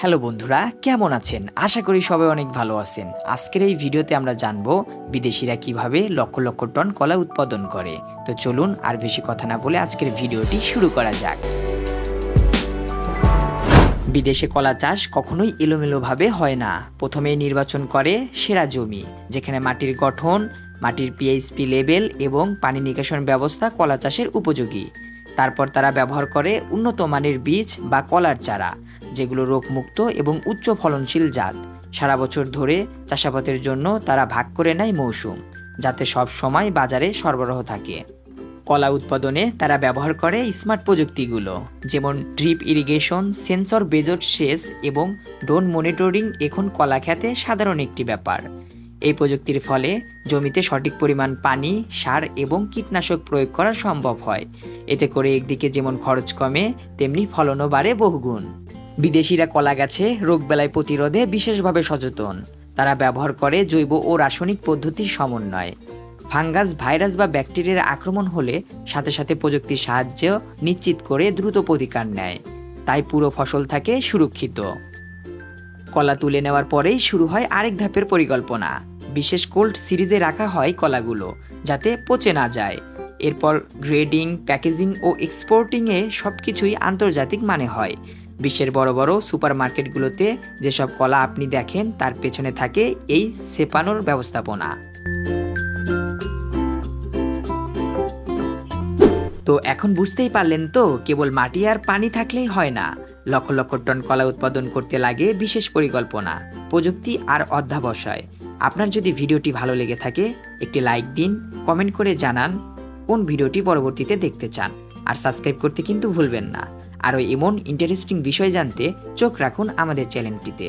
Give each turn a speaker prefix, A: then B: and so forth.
A: Hello বন্ধুরা, কেমন আছেন? আশা করি সবাই অনেক ভালো আছেন। আজকের এই ভিডিওতে আমরা জানব বিদেশিরা কীভাবে লক্ষ লক্ষ টন কলা উৎপাদন করে। তো চলুন আর বেশি কথা না বলে আজকের ভিডিওটি শুরু করা যাক। বিদেশে কলা চাষ কখনোই এলোমেলোভাবে হয় না। প্রথমে নির্বাচন করে সেরা জমি, যেখানে মাটির গঠন, মাটির পিএইচপি লেভেল এবং পানি নিকাশন ব্যবস্থা কলা চাষের উপযোগী। তারপর তারা ব্যবহার করে উন্নত মানের বীজ বা কলার চারা। যেগুলো রোগমুক্ত এবং উচ্চ ফলনশীল জাত। সারা বছর ধরে চাষাবাদের জন্য তারা ভাগ করে নেয় মৌসুম, যাতে সব সময় বাজারে সরবরাহ থাকে। কলা উৎপাদনে তারা ব্যবহার করে স্মার্ট প্রযুক্তিগুলো, যেমন ড্রিপ ইরিগেশন, সেন্সর বেজট সেচ এবং ড্রোন মনিটরিং এখন কলা খেতে সাধারণ একটি ব্যাপার। এই প্রযুক্তির ফলে জমিতে সঠিক পরিমাণ পানি, সার এবং কীটনাশক প্রয়োগ করা সম্ভব হয়। এতে করে একদিকে যেমন খরচ কমে, তেমনি ফলনও বাড়ে বহুগুণ। বিদেশিরা কলা গাছে রোগবেলায় প্রতিরোধে বিশেষভাবে সচেতন। তারা ব্যবহার করে জৈব ও রাসায়নিক পদ্ধতির সমন্বয়। ফাঙ্গাস, ভাইরাস বা ব্যাকটেরিয়ার আক্রমণ হলে সাথে সাথে প্রযুক্তির সাহায্য নিশ্চিত করে দ্রুত প্রতিকার নেয়। তাই পুরো ফসল থাকে সুরক্ষিত। কলা তুলে নেওয়ার পরেই শুরু হয় আরেক ধাপের পরিকল্পনা। বিশেষ কোল্ড সিরিজে রাখা হয় কলাগুলো, যাতে পচে না যায়। এরপর গ্রেডিং, প্যাকেজিং ও এক্সপোর্টিংয়ে সব কিছুই আন্তর্জাতিক মানে হয়। বিশ্বের বড় বড় সুপার মার্কেটগুলোতে যেসব কলা আপনি দেখেন, তার পেছনে থাকে এই সেপানোর ব্যবস্থাপনা। তো এখন বুঝতেই পারলেন তো, কেবল মাটি আর পানি থাকলেই হয় না। লক্ষ লক্ষ টন কলা উৎপাদন করতে লাগে বিশেষ পরিকল্পনা, প্রযুক্তি আর অধ্যাবসায়। আপনার যদি ভিডিওটি ভালো লেগে থাকে, একটি লাইক দিন, কমেন্ট করে জানান কোন ভিডিওটি পরবর্তীতে দেখতে চান। আর সাবস্ক্রাইব করতে কিন্তু ভুলবেন না। আরও এমন ইন্টারেস্টিং বিষয় জানতে চোখ রাখুন আমাদের চ্যানেলটিতে